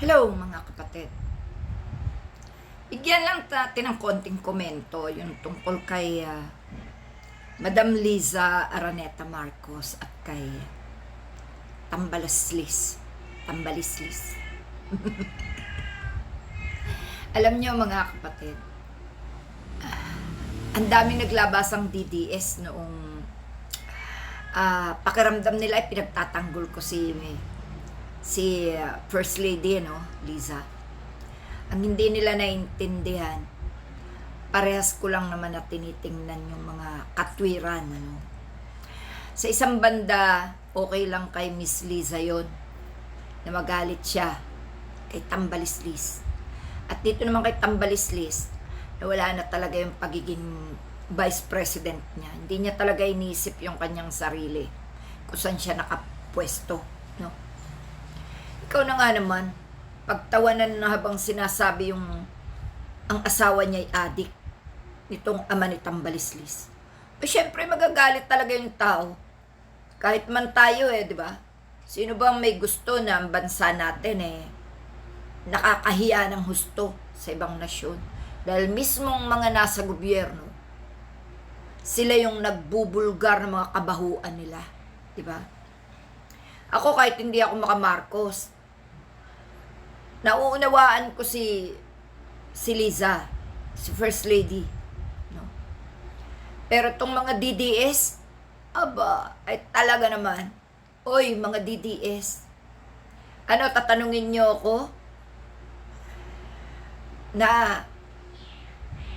Hello mga kapatid. Bigyan lang natin ng konting komento yung tungkol kay ah, Madam Liza Araneta Marcos at kay Tambalaslis. Tambalislis. Alam niyo mga kapatid, ah, ang daming naglabasang DDS noong ah, pakiramdam nila ay pinagtatanggol ko si si uh, First Lady, no, Liza. Ang hindi nila naintindihan, parehas ko lang naman na tinitingnan yung mga katwiran, ano. Sa isang banda, okay lang kay Miss Liza yon na magalit siya kay Tambalislis. At dito naman kay Tambalislis, na wala na talaga yung pagiging vice president niya. Hindi niya talaga inisip yung kanyang sarili kung saan siya nakapwesto. No? Ikaw na nga naman, pagtawanan na habang sinasabi yung ang asawa niya ay adik nitong ama ni Tambalislis. O syempre magagalit talaga yung tao. Kahit man tayo eh, di ba? Sino ba ang may gusto na ang bansa natin eh nakakahiya ng husto sa ibang nasyon? Dahil mismong mga nasa gobyerno, sila yung nagbubulgar ng mga kabahuan nila. Di ba? Ako kahit hindi ako makamarcos, nauunawaan ko si si Liza, si First Lady. No? Pero tong mga DDS, aba, ay talaga naman. Oy, mga DDS. Ano, tatanungin niyo ako? Na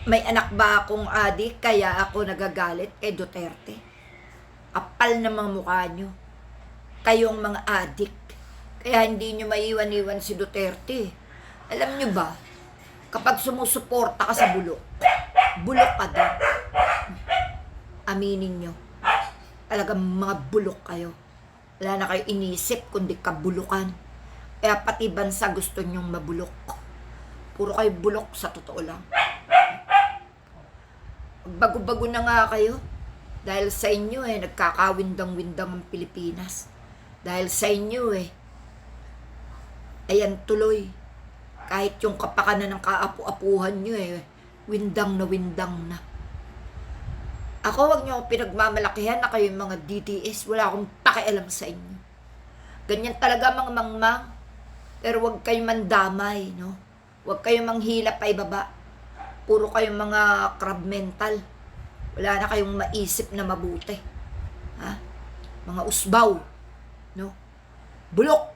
may anak ba akong adik kaya ako nagagalit kay Duterte? Kapal na mga mukha nyo. Kayong mga adik. Kaya hindi nyo maiwan-iwan si Duterte. Alam nyo ba, kapag sumusuporta ka sa bulok, bulok ka din. Aminin nyo. Talagang mga bulok kayo. Wala na kayo inisip kundi kabulukan. Kaya pati bansa gusto nyong mabulok. Puro kayo bulok sa totoo lang. Bago-bago na nga kayo. Dahil sa inyo eh, nagkakawindang-windang ang Pilipinas. Dahil sa inyo eh, ayan tuloy. Kahit yung kapakanan ng kaapu-apuhan nyo eh, windang na windang na. Ako, wag nyo ako pinagmamalakihan na kayo yung mga DDS. Wala akong pakialam sa inyo. Ganyan talaga mga mangmang. Pero wag kayong mandamay, no? Wag kayong manghila pa ibaba. Puro kayong mga crab mental. Wala na kayong maisip na mabuti. Ha? Mga usbaw. No? Bulok.